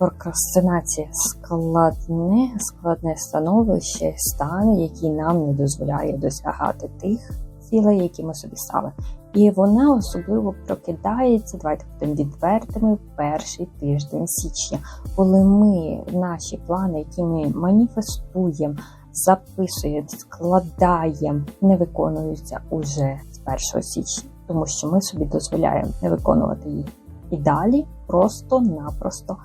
прокрастинація складне, складне становище, стан, який нам не дозволяє досягати тих цілей, які ми собі ставимо. І вона особливо прокидається. Давайте будемо відвертими в перший тиждень січня, коли ми наші плани, які ми маніфестуємо, записуємо, складаємо, не виконуються уже з 1 січня, тому що ми собі дозволяємо не виконувати їх. І далі просто-напросто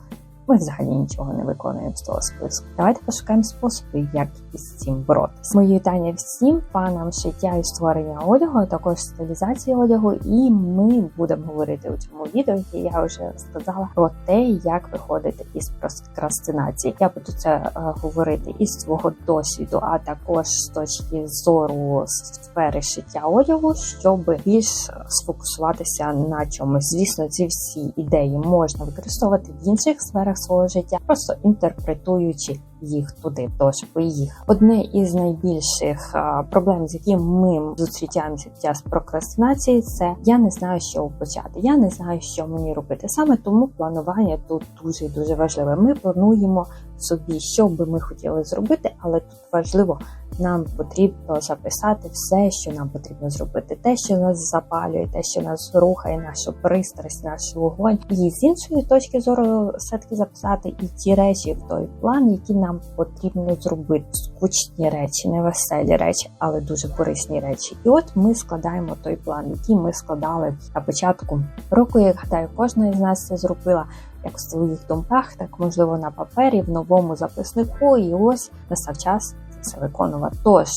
ми взагалі нічого не виконуємо з того списку. Давайте пошукаємо способи, як із цим боротися. Мої вітання всім фанам шиття і створення одягу, а також стилізації одягу. І ми будемо говорити у цьому відео, яке я вже сказала, про те, як виходити із прокрастинації. Я буду це е, говорити із свого досвіду, а також з точки зору сфери шиття одягу, щоб більш сфокусуватися на чомусь. Звісно, ці всі ідеї можна використовувати в інших сферах свого життя, просто інтерпретуючи їх туди. Тож поїхав. Одне із найбільших проблем, з яким ми зустрічаємося під час прокрастинації, це я не знаю, що почати. Я не знаю, що мені робити. Саме тому планування тут дуже дуже важливе. Ми плануємо собі, що би ми хотіли зробити, але тут важливо. Нам потрібно записати все, що нам потрібно зробити, те, що нас запалює, те, що нас рухає, нашу пристрасть, наш вогонь, і з іншої точки зору, все таки записати і ті речі в той план, які нам потрібно зробити. Скучні речі, не веселі речі, але дуже корисні речі. І от ми складаємо той план, який ми складали на початку року. Я гадаю, кожна із нас це зробила. Як в своїх думках, так можливо на папері, в новому записнику, і ось настав час це виконувати. Тож,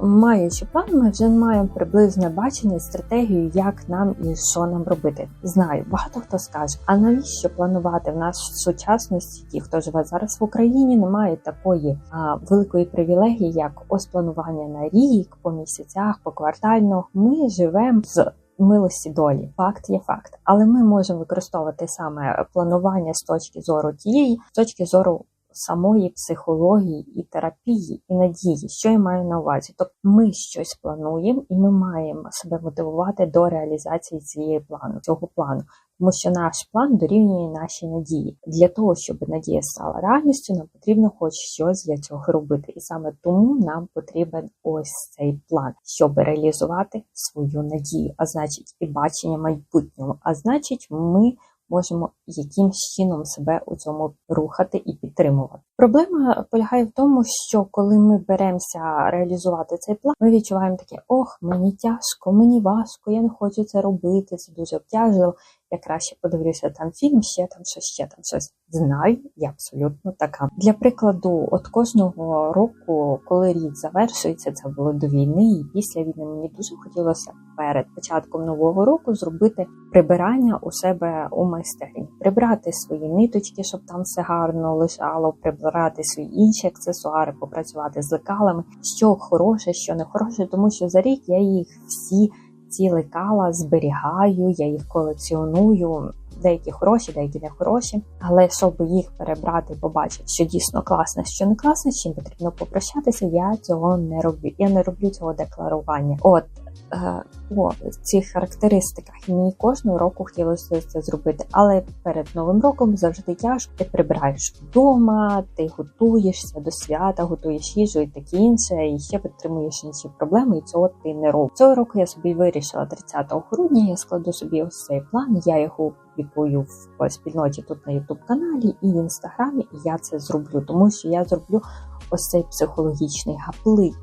маючи план, ми вже маємо приблизне бачення, стратегію, як нам і що нам робити. Знаю, багато хто скаже, а навіщо планувати в нас в сучасності? Ті, хто живе зараз в Україні, немає такої а, великої привілегії, як ось планування на рік, по місяцях, по квартально. Ми живемо з. Милості долі, факт є факт, але ми можемо використовувати саме планування з точки зору тієї, з точки зору самої психології і терапії, і надії, що я маю на увазі. Тобто ми щось плануємо, і ми маємо себе мотивувати до реалізації цієї плану, цього плану. Тому що наш план дорівнює нашій надії. Для того, щоб надія стала реальністю, нам потрібно хоч щось для цього робити. І саме тому нам потрібен ось цей план, щоб реалізувати свою надію, а значить, і бачення майбутнього. А значить, ми можемо якимсь чином себе у цьому рухати і підтримувати. Проблема полягає в тому, що коли ми беремося реалізувати цей план, ми відчуваємо таке: ох, мені тяжко, мені важко, я не хочу це робити, це дуже обтяжливо. Я краще подивлюся там фільм, ще там щось, ще там щось. Знаю, я абсолютно така. Для прикладу, от кожного року, коли рік завершується, це було до війни, і після війни мені дуже хотілося перед початком нового року зробити прибирання у себе у майстерні, прибрати свої ниточки, щоб там все гарно лежало, прибирати свої інші аксесуари, попрацювати з лекалами, що хороше, що не хороше, тому що за рік я їх всі ці лекала зберігаю, я їх колекціоную. Деякі хороші, деякі не хороші. Але щоб їх перебрати, побачити, що дійсно класне, що не класне, чим потрібно попрощатися, я цього не роблю. Я не роблю цього декларування. От е, по цих характеристиках мені кожного року хотілося це зробити. Але перед новим роком завжди тяжко. Ти прибираєш вдома, ти готуєшся до свята, готуєш їжу і таке інше, і ще підтримуєш інші проблеми, і цього ти не робиш. Цього року я собі вирішила 30 грудня. Я складу собі ось цей план. Я його публікую в спільноті тут на youtube каналі і в інстаграмі. І я це зроблю, тому що я зроблю ось цей психологічний гаплик.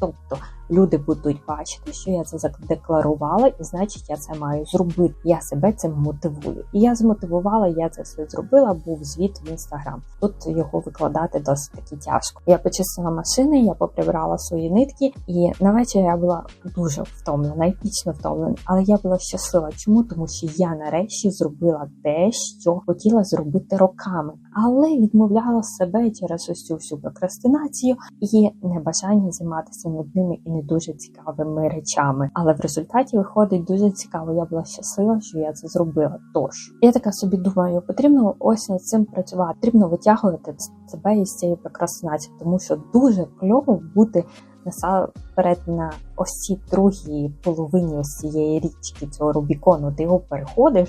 Тобто люди будуть бачити, що я це задекларувала, і значить я це маю зробити. Я себе цим мотивую. І я змотивувала, я це все зробила. Був звіт в інстаграм. Тут його викладати досить таки тяжко. Я почистила машини, я поприбрала свої нитки, і на вечір я була дуже втомлена, епічно втомлена. Але я була щаслива. Чому? Тому що я нарешті зробила те, що хотіла зробити роками, але відмовляла себе через ось цю всю прокрастинацію і небажання займатися нудними і не дуже цікавими речами. Але в результаті виходить дуже цікаво. Я була щаслива, що я це зробила. Тож я така собі думаю, потрібно ось над цим працювати, потрібно витягувати себе із цієї прокрастинації, тому що дуже кльово бути насамперед на ось цій другій половині ось цієї річки цього Рубікону. Ти його переходиш.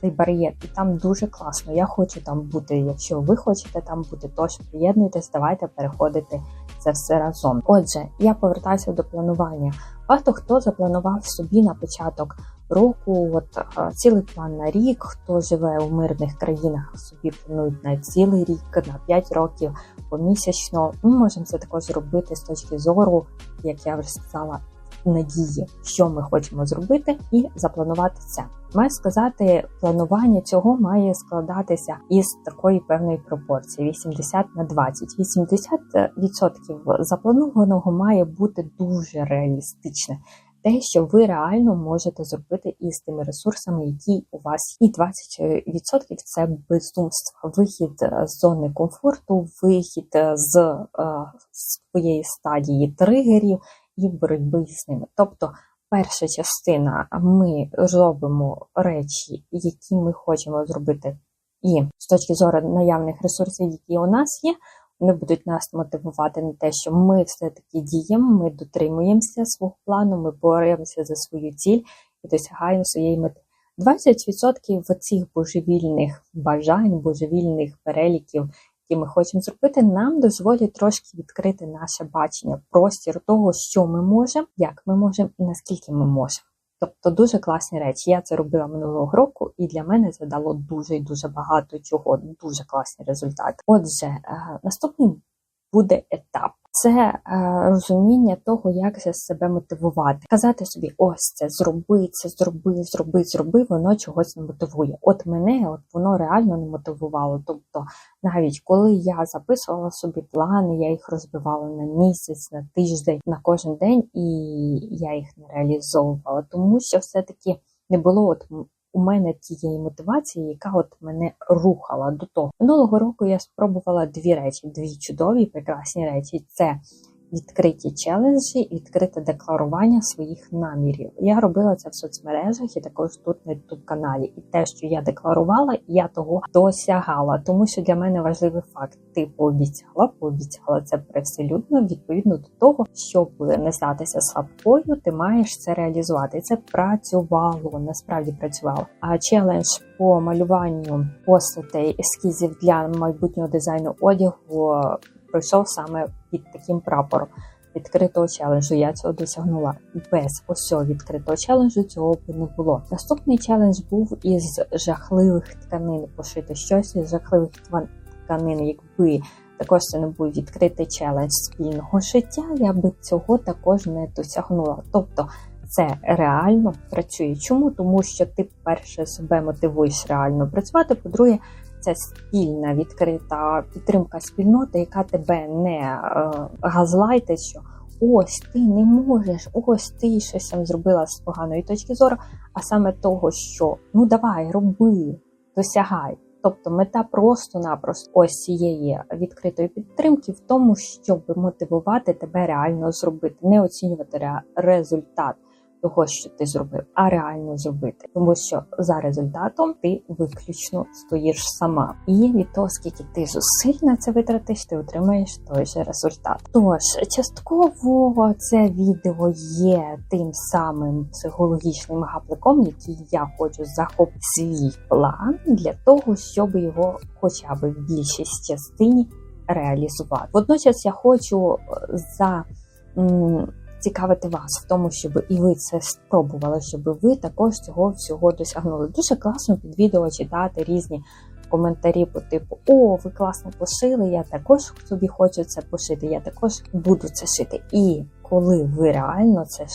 цей бар'єр, і там дуже класно. Я хочу там бути. Якщо ви хочете там бути, тож приєднуйтесь, давайте переходити це все разом. Отже, я повертаюся до планування. Багато хто запланував собі на початок року, от е, цілий план на рік. Хто живе у мирних країнах, собі планують на цілий рік, на 5 років, помісячно. Ми можемо це також зробити з точки зору, як я вже сказала, надії, що ми хочемо зробити, і запланувати це. Маю сказати, планування цього має складатися із такої певної пропорції: 80 на 20. 80% запланованого має бути дуже реалістичне. Те, що ви реально можете зробити із тими ресурсами, які у вас. І 20% – це безумство, вихід з зони комфорту, вихід з е, своєї стадії тригерів і боротьби з ними. Тобто, перша частина ми робимо речі, які ми хочемо зробити, і з точки зору наявних ресурсів, які у нас є. Вони будуть нас мотивувати на те, що ми все-таки діємо, ми дотримуємося свого плану, ми боремося за свою ціль і досягаємо своєї мети. 20% цих божевільних бажань, божевільних переліків, які ми хочемо зробити, нам дозволять трошки відкрити наше бачення, простір того, що ми можемо, як ми можемо і наскільки ми можемо. Тобто дуже класні речі. Я це робила минулого року, і для мене це дало дуже і дуже багато чого, дуже класні результати. Отже, е, наступний буде етап. Це е, розуміння того, як себе мотивувати. Казати собі, ось це зроби, це зроби, зроби, зроби, воно чогось не мотивує. От мене от воно реально не мотивувало. Тобто, навіть коли я записувала собі плани, я їх розбивала на місяць, на тиждень, на кожен день, і я їх не реалізовувала, тому що все-таки не було от у мене тієї мотивації, яка от мене рухала до того. Минулого року я спробувала дві речі, дві чудові, прекрасні речі. Це відкриті челенджі, відкрите декларування своїх намірів. Я робила це в соцмережах і також тут на youtube каналі. І те, що я декларувала, я того досягала, тому що для мене важливий факт: ти пообіцяла, пообіцяла це привселюдно, відповідно до того, щоб не статися слабкою, ти маєш це реалізувати. Це працювало, насправді працювало. А челендж по малюванню постатей ескізів для майбутнього дизайну одягу пройшов саме під таким прапором відкритого челенджу. Я цього досягнула. Без ось відкритого челенджу цього б не було. Наступний челендж був із жахливих тканин пошити щось із жахливих тканин, якби. Також це не був відкритий челендж спільного життя, я би цього також не досягнула. Тобто це реально працює. Чому? Тому що ти, перше, себе мотивуєш реально працювати. По-друге, це спільна відкрита підтримка спільноти, яка тебе не е, газлайтить, що ось ти не можеш, ось ти щось там зробила з поганої точки зору, а саме того, що ну давай, роби, досягай. Тобто мета просто-напросто ось цієї відкритої підтримки в тому, щоб мотивувати тебе реально зробити, не оцінювати результат того, що ти зробив, а реально зробити, тому що за результатом ти виключно стоїш сама, і від того, скільки ти зусиль на це витратиш, ти отримаєш той же результат. Тож частково це відео є тим самим психологічним гапликом, який я хочу захопити свій план для того, щоб його, хоча б в більшість частині реалізувати. Водночас я хочу за цікавити вас в тому, щоб і ви це спробували, щоб ви також цього всього досягнули. Дуже класно під відео читати різні коментарі по типу О, ви класно пошили, я також собі хочу це пошити, я також буду це шити. І коли ви реально це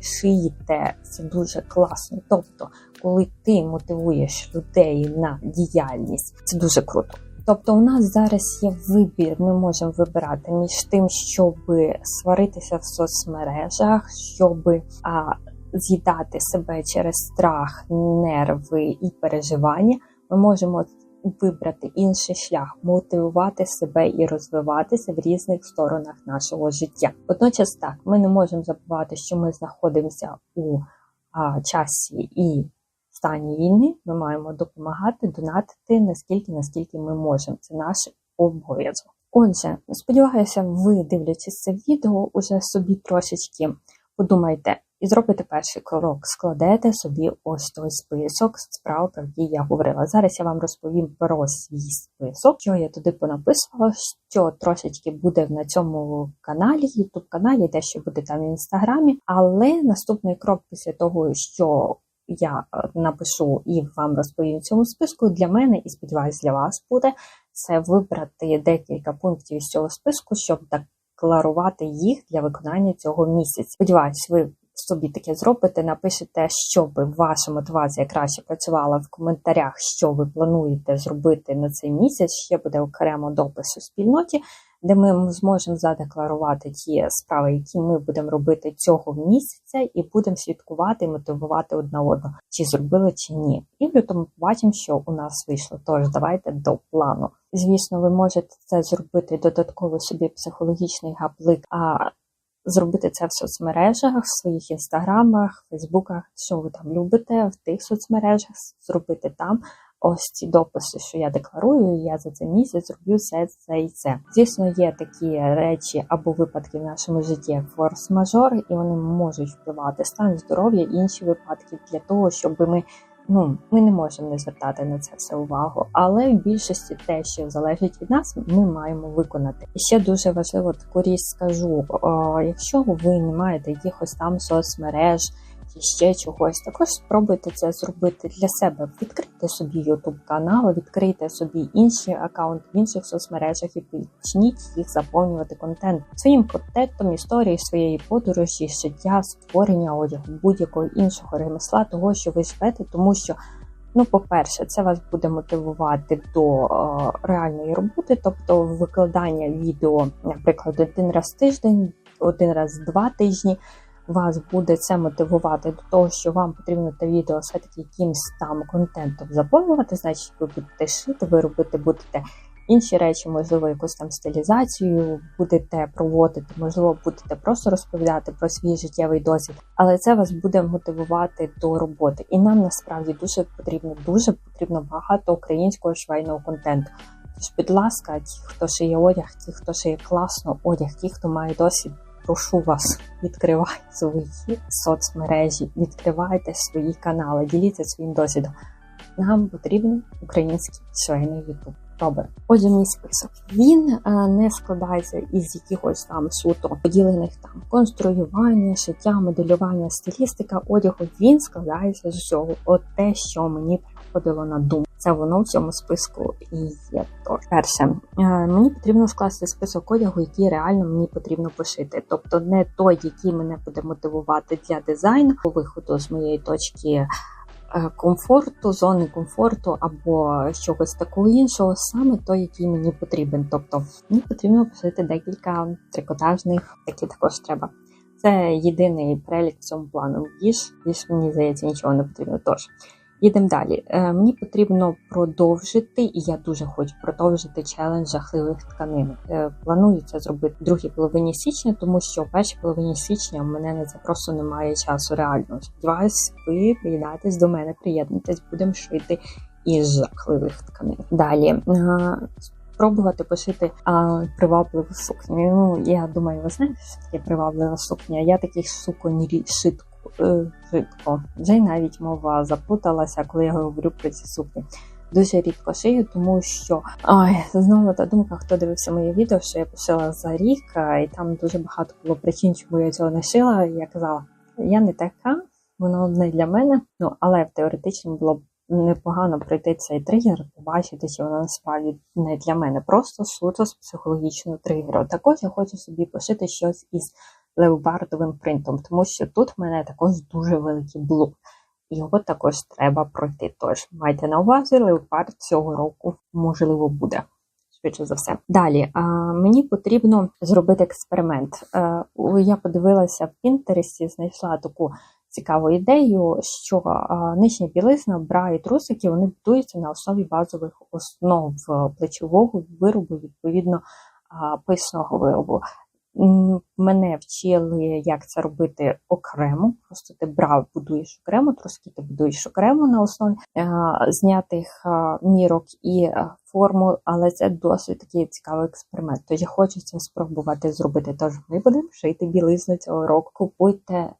шиєте, це дуже класно. Тобто, коли ти мотивуєш людей на діяльність, це дуже круто. Тобто, у нас зараз є вибір, ми можемо вибирати між тим, щоб сваритися в соцмережах, щоб а, з'їдати себе через страх, нерви і переживання. Ми можемо вибрати інший шлях, мотивувати себе і розвиватися в різних сторонах нашого життя. Водночас, так ми не можемо забувати, що ми знаходимося у а, часі і стані війни ми маємо допомагати, донатити наскільки, наскільки ми можемо. Це наш обов'язок. Отже, сподіваюся, ви дивлячись це відео, уже собі трошечки подумайте, І зробите перший крок, складете собі ось той список справ, про які я говорила. Зараз я вам розповім про свій список, що я туди понаписувала, що трошечки буде на цьому каналі, youtube каналі, дещо буде там в інстаграмі. Але наступний крок після того, що я е, напишу і вам розповім цьому списку, для мене і сподіваюсь, для вас буде це вибрати декілька пунктів з цього списку, щоб декларувати їх для виконання цього місяця. Сподіваюсь, ви собі таке зробите, напишете, щоб ваша мотивація краще працювала в коментарях, що ви плануєте зробити на цей місяць. Ще буде окремо допис у спільноті, де ми зможемо задекларувати ті справи, які ми будемо робити цього місяця, і будемо слідкувати і мотивувати одна одного, чи зробили, чи ні. І в лютому побачимо, що у нас вийшло. Тож давайте до плану. Звісно, ви можете це зробити додатково собі психологічний гаплик. а зробити це в соцмережах, в своїх інстаграмах, фейсбуках, що ви там любите, в тих соцмережах, зробити там. Ось ці дописи, що я декларую, я за цей місяць зроблю це, це і це. Звісно, є такі речі або випадки в нашому житті, як форс-мажор, і вони можуть впливати стан здоров'я, інші випадки для того, щоб ми ну ми не можемо не звертати на це все увагу, але в більшості те, що залежить від нас, ми маємо виконати. І ще дуже важливо таку річ скажу: о, якщо ви не маєте якихось там соцмереж чи ще чогось, також спробуйте це зробити для себе. Відкрийте собі YouTube канал, відкрийте собі інші аккаунти в інших соцмережах і почніть їх заповнювати контент своїм контентом, історії своєї подорожі, життя, створення одягу, будь-якого іншого ремесла, того, що ви живете, тому що. Ну, по-перше, це вас буде мотивувати до е, реальної роботи, тобто викладання відео, наприклад, один раз в тиждень, один раз в два тижні вас буде це мотивувати до того, що вам потрібно те відео все-таки якимсь там контентом заповнювати, значить ви будете шити, ви робити будете інші речі, можливо, якусь там стилізацію будете проводити, можливо, будете просто розповідати про свій життєвий досвід, але це вас буде мотивувати до роботи. І нам насправді дуже потрібно, дуже потрібно багато українського швейного контенту. Тож, будь ласка, ті, хто шиє одяг, ті, хто шиє класно одяг, ті, хто має досвід прошу вас, відкривайте свої соцмережі, відкривайте свої канали, діліться своїм досвідом. Нам потрібен український швейний ютуб. Добре, отже, мій список. Він е, не складається із якихось там суто поділених там конструювання, шиття, моделювання, стилістика, одягу. Він складається з усього. От те, що мені приходило на думку. Це воно в цьому списку і є. Тож, перше, е, мені потрібно скласти список одягу, який реально мені потрібно пошити. Тобто не той, який мене буде мотивувати для дизайну, по виходу з моєї точки. Е, комфорту, зони комфорту або чогось такого іншого, саме той, який мені потрібен. Тобто мені потрібно пошити декілька трикотажних, які також треба. Це єдиний перелік в цьому плану. Більш, більш мені здається, нічого не потрібно. Тож Їдемо далі. Е, мені потрібно продовжити, і я дуже хочу продовжити челендж жахливих тканин. Е, планую це зробити в другій половині січня, тому що в першій половині січня в мене на це просто немає часу реально. Сподіваюсь, ви приєднатесь до мене, приєднуйтесь, будемо шити із жахливих тканин. Далі. Е, спробувати пошити а, привабливу сукню. Ну, я думаю, ви знаєте, що таке приваблива сукня. Я таких суконь шитку швидко. Вже й навіть мова запуталася, коли я говорю про ці сукні. Дуже рідко шию, тому що ой, знову та думка, хто дивився моє відео, що я пошила за рік, і там дуже багато було причин, чому я цього не шила. Я казала, я не така, воно не для мене. Ну але теоретично було б непогано пройти цей тригер, побачити, що воно насправді не для мене, просто суто з психологічного тригеру. Також я хочу собі пошити щось із леопардовим принтом, тому що тут в мене також дуже великий блок. Його також треба пройти. Тож майте на увазі, леопард цього року можливо буде. Швидше за все. Далі а, мені потрібно зробити експеримент. А, е, я подивилася в Пінтересті, знайшла таку цікаву ідею, що а, нижня білизна, бра і трусики вони будуються на основі базових основ плечового виробу, відповідно а, писного виробу. Мене вчили, як це робити окремо. Просто ти брав, будуєш окремо, трошки ти будуєш окремо на основі е, знятих е, мірок і е, формул, але це досить такий цікавий експеримент. Тож я хочу спробувати зробити. Тож ми будемо шити білизну цього року. Купуйте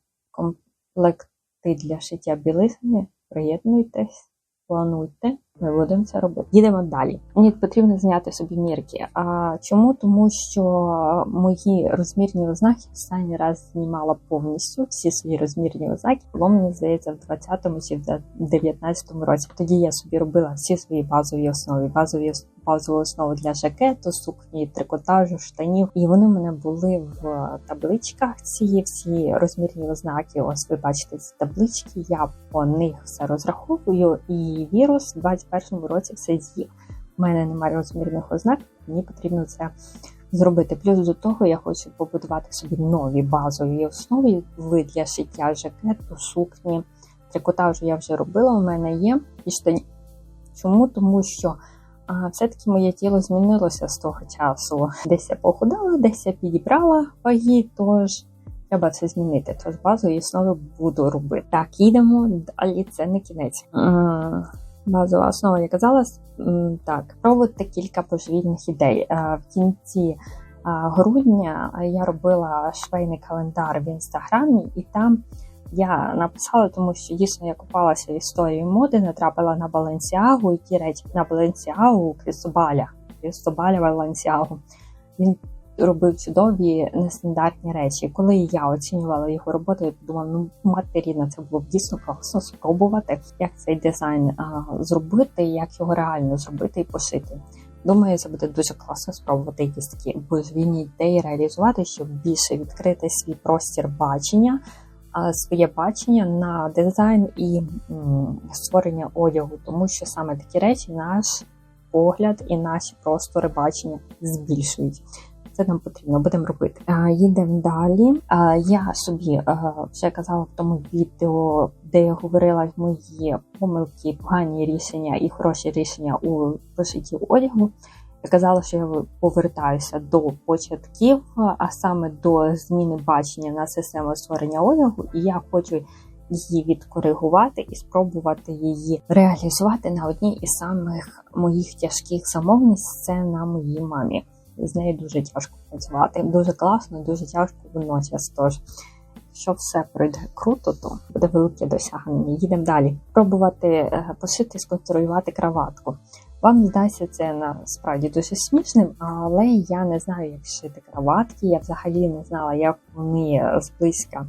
лекти для шиття білизни, приєднуйтесь, плануйте. Ми будемо це робити. Їдемо далі. Мені потрібно зняти собі мірки. А чому? Тому що мої розмірні ознаки останній раз знімала повністю всі свої розмірні ознаки. Було мені здається в 20-му чи в 19-му році. Тоді я собі робила всі свої базові основи, базові базову основу для жакету, сукні, трикотажу, штанів. І вони в мене були в табличках. Ці всі розмірні ознаки. Ось ви бачите ці таблички. Я по них все розраховую. І вірус в 21-му році все з'їв. У мене немає розмірних ознак, мені потрібно це зробити. Плюс до того я хочу побудувати собі нові базові основи для шиття жакету, сукні. Трикотажу я вже робила, у мене є і штані. Чому? Тому що а, все-таки моє тіло змінилося з того часу. Десь я похудала, десь я підібрала ваги, тож треба це змінити. Тож базові основи буду робити. Так, їдемо далі, це не кінець. Базова основа, я казала, так, пробувати кілька божевільних ідей. В кінці грудня я робила швейний календар в інстаграмі, і там я написала, тому що дійсно я купалася в історії моди, натрапила на Баленсіагу і ті речі на Баленсіагу Крістобаля. Крістобаля Баленсіагу. Він робив чудові нестандартні речі. Коли я оцінювала його роботу, я подумала, ну матеріна, це було б дійсно класно спробувати, як цей дизайн а, зробити, як його реально зробити і пошити. Думаю, це буде дуже класно спробувати якісь такі божевільні ідеї реалізувати, щоб більше відкрити свій простір бачення, своє бачення на дизайн і створення одягу, тому що саме такі речі наш погляд і наші простори бачення збільшують. Це нам потрібно, будемо робити. Їдемо далі. Я собі вже казала в тому відео, де я говорила мої помилки, погані рішення і хороші рішення у пошитті одягу. Казала, що я повертаюся до початків, а саме до зміни бачення на систему створення одягу, і я хочу її відкоригувати і спробувати її реалізувати на одній із самих моїх тяжких замовниць це на моїй мамі з нею дуже тяжко працювати. Дуже класно, дуже тяжко водночас. Тож, якщо все пройде круто, то буде велике досягнення. Їдемо далі. Пробувати е, пошити, сконструювати краватку. Вам здається, це насправді дуже смішним, але я не знаю, як шити краватки. Я взагалі не знала, як вони зблизька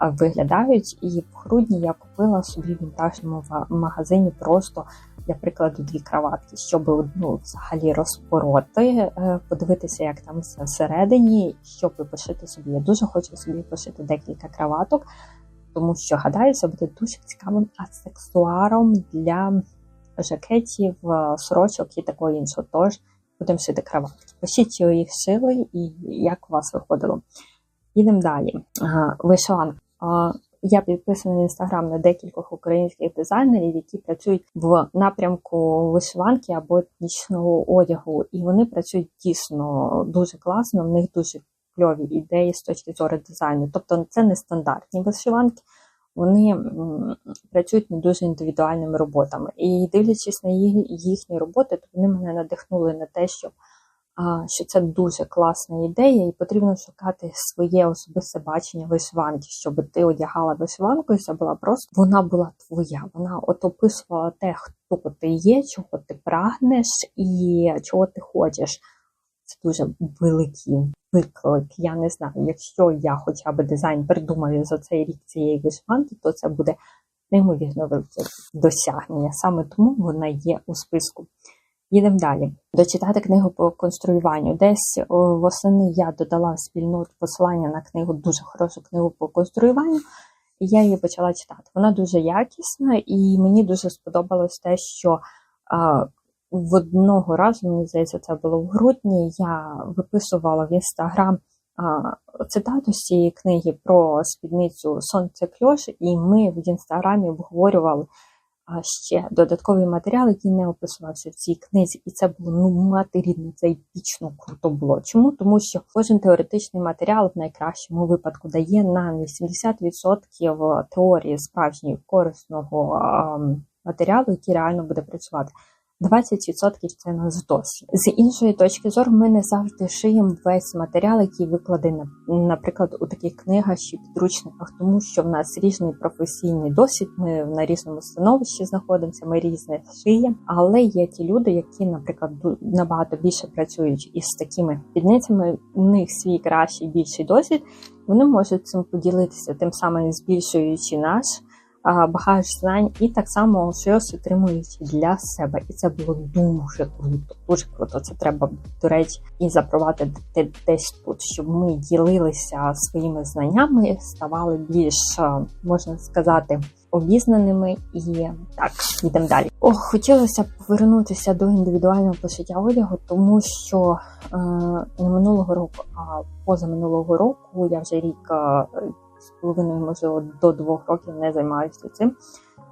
виглядають. І в грудні я купила собі в вінтажному магазині просто для прикладу, дві краватки, щоб одну взагалі розпороти, е, подивитися, як там все всередині, щоб пошити собі. Я дуже хочу собі пошити декілька краваток, тому що гадаю, це буде дуже цікавим аксесуаром для жакетів, е, сорочок і такого іншого. Тож будемо шити краватки. Пишіть, їх шили і як у вас виходило. Їдемо далі. Вишиванка. Я підписана в інстаграм на декількох українських дизайнерів, які працюють в напрямку вишиванки або етнічного одягу, і вони працюють дійсно дуже класно. В них дуже кльові ідеї з точки зору дизайну. Тобто це не стандартні вишиванки, вони працюють над дуже індивідуальними роботами. І дивлячись на їхні роботи, то вони мене надихнули на те, щоб що це дуже класна ідея, і потрібно шукати своє особисте бачення вишиванки, щоб ти одягала вишиванку, і це була просто вона була твоя. Вона от описувала те, хто ти є, чого ти прагнеш і чого ти хочеш. Це дуже великий виклик. Я не знаю, якщо я хоча б дизайн придумаю за цей рік цієї вишиванки, то це буде неймовірно велике досягнення. Саме тому вона є у списку. Їдемо далі. Дочитати книгу по конструюванню. Десь восени я додала в спільноту посилання на книгу, дуже хорошу книгу по конструюванню, і я її почала читати. Вона дуже якісна, і мені дуже сподобалось те, що в одного разу, мені здається, це було в грудні, я виписувала в інстаграм цитату з цієї книги про спідницю Сонце Кльош, і ми в інстаграмі обговорювали ще додатковий матеріал, який не описувався в цій книзі, і це було ну матерідно, це епічно круто було. Чому? Тому що кожен теоретичний матеріал в найкращому випадку дає нам 80% теорії справжньої корисного матеріалу, який реально буде працювати. 20% це наш досвід. З іншої точки зору, ми не завжди шиємо весь матеріал, який викладений, наприклад, у таких книгах чи підручниках, тому що в нас різний професійний досвід. Ми на різному становищі знаходимося, ми різне шиємо. Але є ті люди, які, наприклад, набагато більше працюють із такими підницями. У них свій кращий більший досвід. Вони можуть цим поділитися, тим самим збільшуючи наш багаж знань, і так само щось отримують для себе. І це було дуже круто. Дуже круто. Це треба, до речі, і запровадити десь тут, щоб ми ділилися своїми знаннями, ставали більш, можна сказати, обізнаними і так йдемо далі. Ох, хотілося б повернутися до індивідуального пошиття одягу, тому що е, не минулого року, а поза минулого року я вже рік е, з половиною, можливо, до двох років не займаюся цим,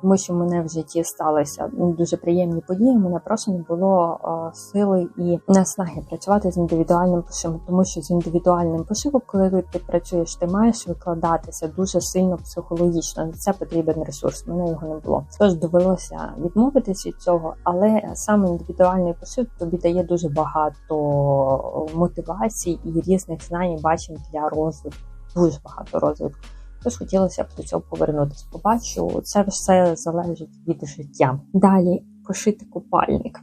тому що в мене в житті сталися дуже приємні події. У мене просто не було сили і наснаги працювати з індивідуальним пошивом, тому що з індивідуальним пошивом, коли ти працюєш, ти маєш викладатися дуже сильно психологічно. На це потрібен ресурс. Мене його не було. Тож довелося відмовитися від цього, але саме індивідуальний пошив тобі дає дуже багато мотивацій і різних знань і бачень для розвитку дуже багато розвитку. Тож хотілося б до цього повернутися. Побачу, це все залежить від життя. Далі пошити купальник.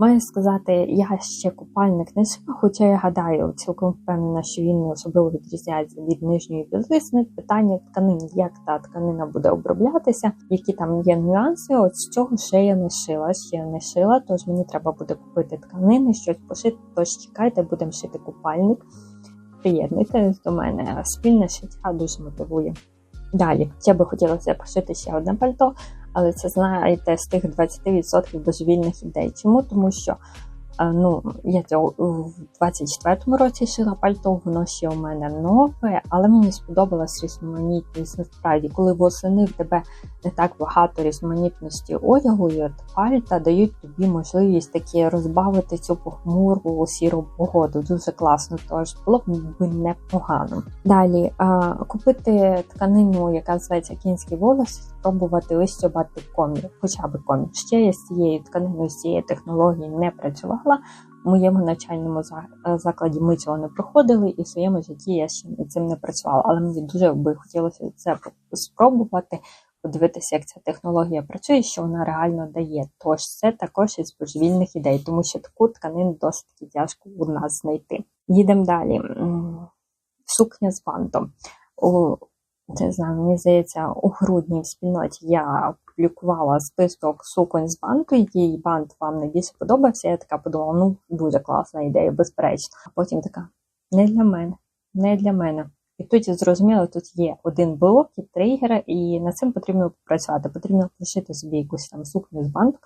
Маю сказати, я ще купальник не шила, хоча я гадаю, цілком впевнена, що він не особливо відрізняється від нижньої білизни. Питання тканин, як та тканина буде оброблятися, які там є нюанси. От з цього ще я не шила, ще не шила, тож мені треба буде купити тканини, щось пошити. Тож чекайте, будемо шити купальник приєднуйтесь до мене. Спільне шиття дуже мотивує. Далі, я би хотілося запросити ще одне пальто, але це знаєте з тих 20% божевільних ідей. Чому? Тому що Ну, я в 24-му році шила пальто, воно ще у мене нове, але мені сподобалась різноманітність. Насправді, коли восени в тебе не так багато різноманітності одягу, і от пальта дають тобі можливість таки розбавити цю похмуру сіру погоду. Дуже класно, тож було б непогано. Далі купити тканину, яка зветься кінський волос, спробувати ось цьобати комір, хоча б комір. Ще я з цією тканиною, з цієї технології не працювала працювала. В моєму навчальному е, закладі ми цього не проходили, і в своєму житті я ще над цим не працювала. Але мені дуже би хотілося це спробувати, подивитися, як ця технологія працює, що вона реально дає. Тож це також із божевільних ідей, тому що таку тканину досить тяжко у нас знайти. Їдемо далі. Сукня з бантом. Не знаю, мені здається, у грудні в спільноті я публікувала список суконь з банту, який бант вам найбільше подобався. Я така подумала, ну дуже класна ідея, безперечно. А потім така: не для мене, не для мене. І тут я зрозуміла, тут є один блок і тригер, і над цим потрібно попрацювати. Потрібно лишити собі якусь там сукню з банту,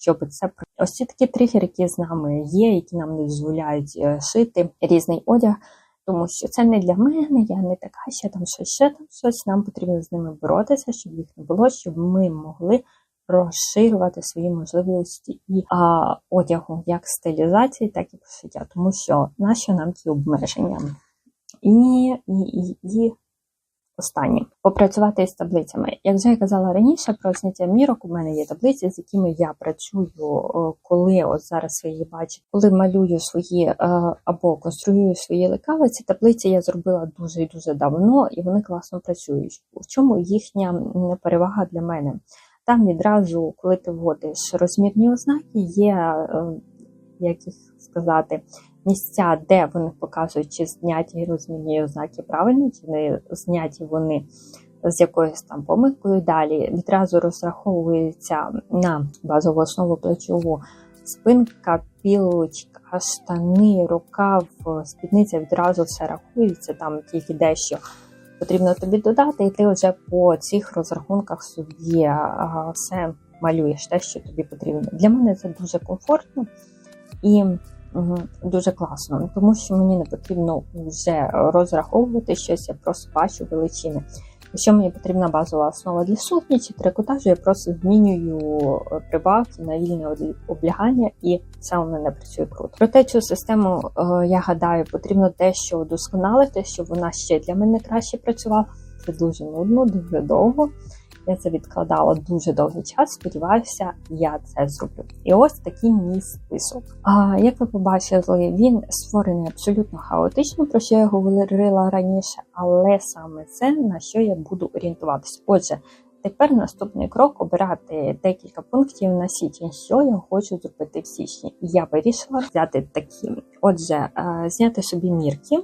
щоб це ось ці такі тригери, які з нами є, які нам не дозволяють е, шити різний одяг тому що це не для мене, я не така, ще там щось, ще там щось. Нам потрібно з ними боротися, щоб їх не було, щоб ми могли розширювати свої можливості і а, одягу як стилізації, так і пошиття, тому що нащо нам ті обмеження? І, і, і, і Останнє попрацювати з таблицями. Як вже я казала раніше, про зняття мірок у мене є таблиці, з якими я працюю, коли от зараз її бачите, коли малюю свої е, або конструюю свої лекали. Ці таблиці я зробила дуже і дуже давно, і вони класно працюють. В чому їхня перевага для мене? Там відразу, коли ти вводиш розмірні ознаки, є, е, як їх сказати, місця, де вони показують, чи зняті розмінні ознаки правильно, чи не зняті вони з якоюсь там помилкою. Далі відразу розраховується на базову основу плечову спинка, пілочка, штани, рукав, спідниця відразу все рахується, там тільки дещо. Потрібно тобі додати, і ти вже по цих розрахунках собі все малюєш те, що тобі потрібно. Для мене це дуже комфортно і Дуже класно, тому що мені не потрібно вже розраховувати щось, я просто бачу величини. Якщо мені потрібна базова основа для сукні чи трикотажу, я просто змінюю е, прибавки на вільне облягання, і це у мене працює круто. Проте цю систему, е, я гадаю, потрібно дещо удосконалити, щоб вона ще для мене краще працювала. Це дуже нудно, дуже довго. Я це відкладала дуже довгий час. Сподіваюся, я це зроблю. І ось такий мій список. А як ви побачили, він створений абсолютно хаотично, про що я говорила раніше, але саме це на що я буду орієнтуватися. Отже. Тепер наступний крок обирати декілька пунктів на січень, що я хочу зробити в січні. І я вирішила взяти такі. Отже, е, зняти собі мірки,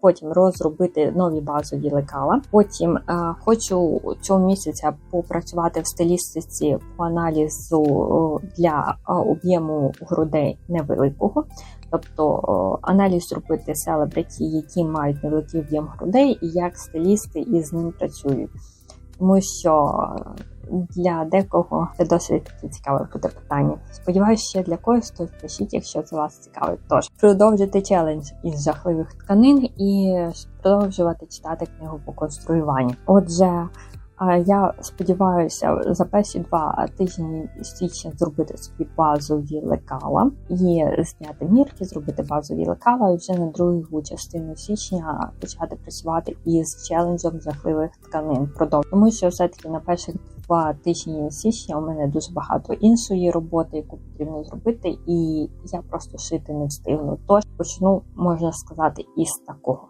потім розробити нові базові лекала. Потім е, хочу цього місяця попрацювати в стилістиці по аналізу е, для е, об'єму грудей невеликого. Тобто аналіз зробити селебриті, які мають невеликий об'єм грудей, і як стилісти із ним працюють. Тому що для декого це досить таки цікаве буде питання. Сподіваюся, ще для когось то пишіть, якщо це вас цікавить. Тож продовжити челендж із жахливих тканин і продовжувати читати книгу по конструюванню. Отже. Я сподіваюся за перші два тижні січня зробити собі базові лекала і зняти мірки, зробити базові лекала, і вже на другу частину січня почати працювати із челенджем жахливих тканин. Продовж тому, що все таки на перших два тижні січня у мене дуже багато іншої роботи, яку потрібно зробити, і я просто шити не встигну. Тож почну можна сказати із такого.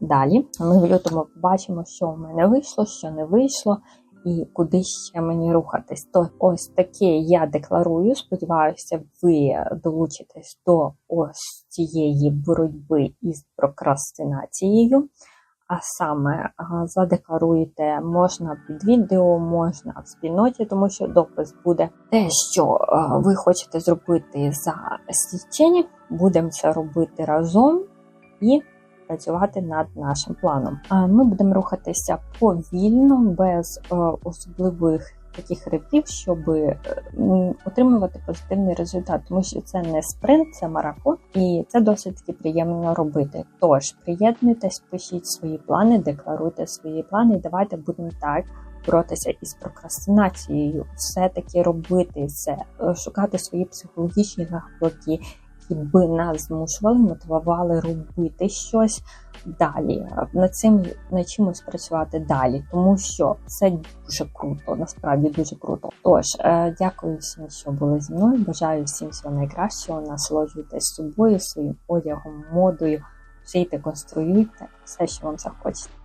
Далі ми в лютому побачимо, що в мене вийшло, що не вийшло, і куди ще мені рухатись. То ось таке я декларую. Сподіваюся, ви долучитесь до ось цієї боротьби із прокрастинацією. А саме задекларуєте можна під відео, можна в спільноті, тому що допис буде те, що ви хочете зробити за січень. Будемо це робити разом і працювати над нашим планом. Ми будемо рухатися повільно, без особливих таких ритів, щоб е, отримувати позитивний результат, тому що це не спринт, це марафон, і це досить таки приємно робити. Тож приєднуйтесь, пишіть свої плани, декларуйте свої плани, і давайте будемо так. Боротися із прокрастинацією, все таки робити це, е, шукати свої психологічні навпаки, які нас змушували, мотивували робити щось далі, над цим над чимось працювати далі, тому що це дуже круто, насправді дуже круто. Тож е, дякую всім, що були зі мною. Бажаю всім всього найкращого. Насолоджуйтесь собою, своїм одягом, модою, шийте, конструюйте все, що вам захочеться.